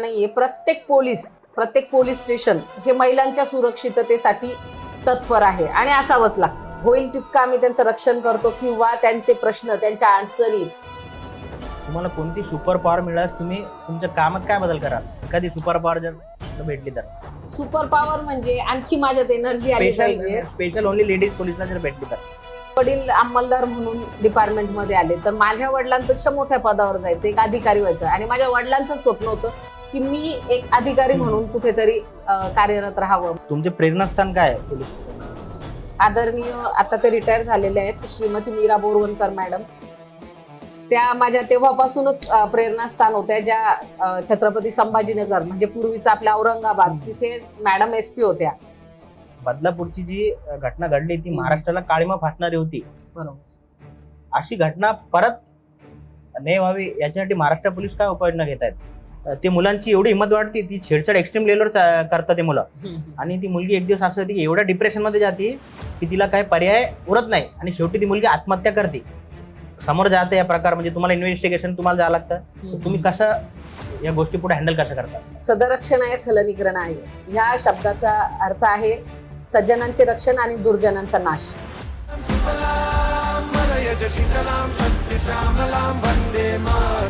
नाहीये. प्रत्येक पोलीस प्रत्येक पोलीस स्टेशन हे महिलांच्या सुरक्षिततेसाठी तत्पर आहे आणि असावंच लागतं. होईल तितकं आम्ही त्यांचं रक्षण करतो किंवा त्यांचे प्रश्न त्यांच्या अडचणी तुम्हाला कोणती सुपर पॉवर मिळाल्यास तुम्ही तुमच्या कामात काय बदल कराल? एखादी सुपर पॉवर जर भेटली तर. सुपर पॉवर म्हणजे आणखी माझ्यात एनर्जी आली स्पेशल पाहिजे. स्पेशल ओनली लेडीज पोलिसला जर भेटली तर. वडील अंमलदार म्हणून डिपार्टमेंटमध्ये आले. तर माझ्या वडिलांपेक्षा मोठ्या पदावर जायचं एक अधिकारी व्हायचं. आणि माझ्या वडिलांचं स्वप्न होतं की मी एक अधिकारी म्हणून कुठेतरी अं, कार्यरत राहावं. तुमचे प्रेरणास्थान काय आहे पोलीस? आदरणीय आता ते रिटायर झालेले आहेत श्रीमती मीरा बोरवणकर मॅडम. त्या माझ्या तेव्हापासूनच अं, प्रेरणास्थान होत्या ज्या अं, छत्रपती संभाजीनगर म्हणजे पूर्वीचा आपल्या औरंगाबाद तिथे मॅडम एस पी होत्या. बदलापूरची जी अ, घटना घडली ती महाराष्ट्राला काळीमा फासणारी होती. बरोबर. अशी घटना परत नाही व्हावी याच्यासाठी महाराष्ट्र पोलीस काय उपाययोजना घेत आहेत ते मुलांची एवढी हिंमत वाटते ती छेडछाड एक्स्ट्रीम लेवलवर करतात ते मुलं. आणि ती मुलगी एक दिवस असं होती की एवढ्या डिप्रेशनमध्ये जाते की तिला काही पर्याय उरत नाही. आणि शेवटी ती मुलगी आत्महत्या करते. समोर जाते या प्रकार म्हणजे तुम्हाला इन्व्हेस्टिगेशन तुम्हाला जावं लागतं. तुम्ही कसं या गोष्टी पुढे हँडल कसं करता? सदरक्षण आहे खलनिग्रहण आहे. ह्या शब्दाचा अर्थ आहे सज्जनांचे रक्षण आणि दुर्जनांचा नाश. वन्दे मातरम्.